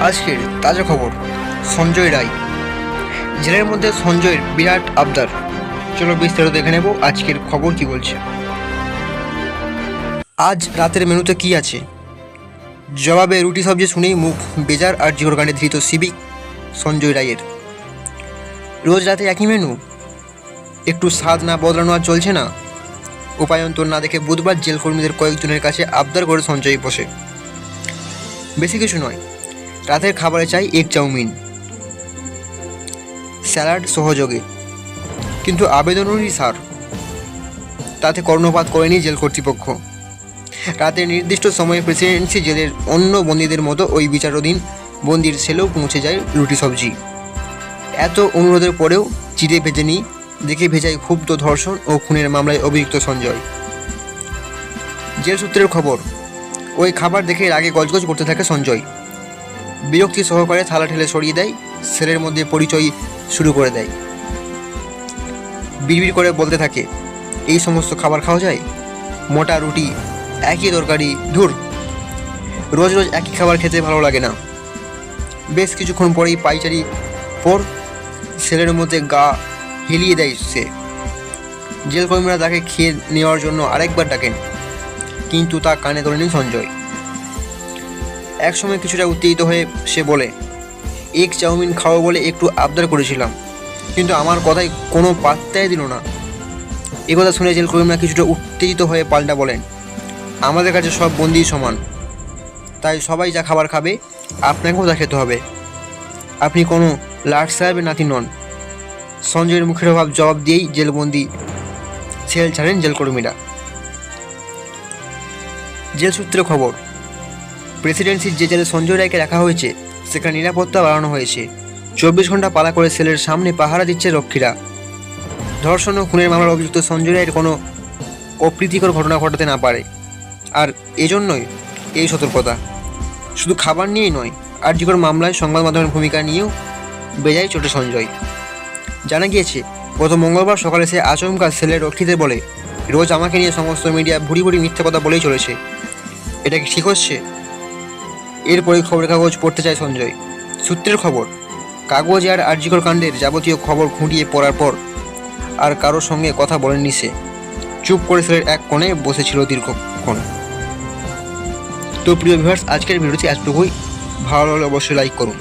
আজকের তাজা খবর, সঞ্জয় রায়। জেলের মধ্যে সঞ্জয়ের বিরাট আবদার। চলো বিস্তারিত দেখে নেব আজকের খবর কি বলছে। আজ রাতের মেনুতে কি আছে? জবাবে রুটি সবজি শুনেই মুখ বেজার আর জিওরগানে ধৃত সিভিক সঞ্জয় রায়ের। রোজ রাতে একই মেনু? একটু স্বাদ না বদলানো আর চলছে না? উপায়ন্তর না দেখে বুধবার জেল কর্মীদের কয়েকজনের কাছে আবদার করে সঞ্জয় বসে। বেশি কিছু নয়। রাতের খাবারে চাই এগ চাউমিন। স্যালাড সহযোগে। কিন্তু আবেদনেরই সার তাতে কর্ণপাত করেনি জেল কর্তৃপক্ষ। রাতের নির্দিষ্ট সময়ে প্রেসিডেন্সি জেলের অন্য বন্দীদের মতো ওই বিচারাধীন বন্দির ছেলেও পৌঁছে যায় রুটি সবজি। এত অনুরোধের পরেও চিড়ে ভেজেনি, দেখে ভেজায় ক্ষুব্ধ ধর্ষণ ও খুনের মামলায় অভিযুক্ত সঞ্জয়। জেল সূত্রের খবর, ওই খাবার দেখে রাগে গজগজ করতে থাকে সঞ্জয়। বিরক্তি সহকারে থালা ঠেলে সরিয়ে দেয় সেলের মধ্যে পরিচয় শুরু করে দেয়। বিড়বিড় করে বলতে থাকে, এই সমস্ত খাবার খাওয়া যায়? মোটা রুটি, একই তরকারি, ধুর। রোজ রোজ একই খাবার খেতে ভালো লাগে না। বেশ কিছুক্ষণ পরেই পাইচারি পর সেলের মধ্যে গা হিলিয়ে দেয় সে। জেলকর্মীরা তাকে খেয়ে নেওয়ার জন্য আরেকবার ডাকেন, কিন্তু তা কানে তোলেনি সঞ্জয়। একসময় কিছুটা উত্তেজিত হয়ে সে বলে, এগ চাউমিন খাওয়া বলে একটু আবদার করেছিলাম, কিন্তু আমার কথায় কোনো পাত্তাই দিল না। কথা শুনে জেল কর্মীরা কিছুটা উত্তেজিত হয়ে পাল্টা বলেন, আমাদের কাছে সব বন্দি সমান, তাই সবাই যা খাবার খাবে, আপনাকেও তা খেতে হবে। আপনি কোনো লাট সাহেবের নাতি নন। সঞ্জয়ের মুখের অভাব জবাব দিয়েই জেলবন্দি সেল ছাড়েন জেলকর্মীরা জেল সূত্রে খবর প্রেসিডেন্সির যে জেলে সঞ্জয় রায়কে রাখা হয়েছে, সেখানে নিরাপত্তা বাড়ানো হয়েছে। চব্বিশ ঘণ্টা পালা করে সেলের সামনে পাহারা দিচ্ছে রক্ষীরা। ধর্ষণ ও খুনের মামলার অভিযুক্ত সঞ্জয় রায়ের কোনো অপ্রীতিকর ঘটনা ঘটাতে না পারে। আর এজন্যই এই সতর্কতা। শুধু খাবার নিয়েই নয় আর আর্যিকর মামলায় সংবাদ মাধ্যমের ভূমিকা নিয়েও বেজায় চোটে সঞ্জয়। জানা গিয়েছে, গত মঙ্গলবার সকালে সে আচমকা সেলের রক্ষীদের বলে, রোজ আমাকে নিয়ে সমস্ত মিডিয়া ভুড়ি ভুড়ি মিথ্যা কথা বলেই চলেছে। এটা কি ঠিক হচ্ছে? এরপরে খবরের কাগজ পড়তে চায় সঞ্জয়। সূত্রের খবর, কাগজ আর আর্যিকর কাণ্ডের যাবতীয় খবর খুঁটিয়ে পড়ার পর আর কারোর সঙ্গে কথা বলেননি সে। চুপ করে সেলের এক কোণে বসেছিল দীর্ঘক্ষণ। তো প্রিয় ভিভার্স আজকের ভিডিওটি এতটুকুই। ভালো লাগলে অবশ্যই লাইক করুন।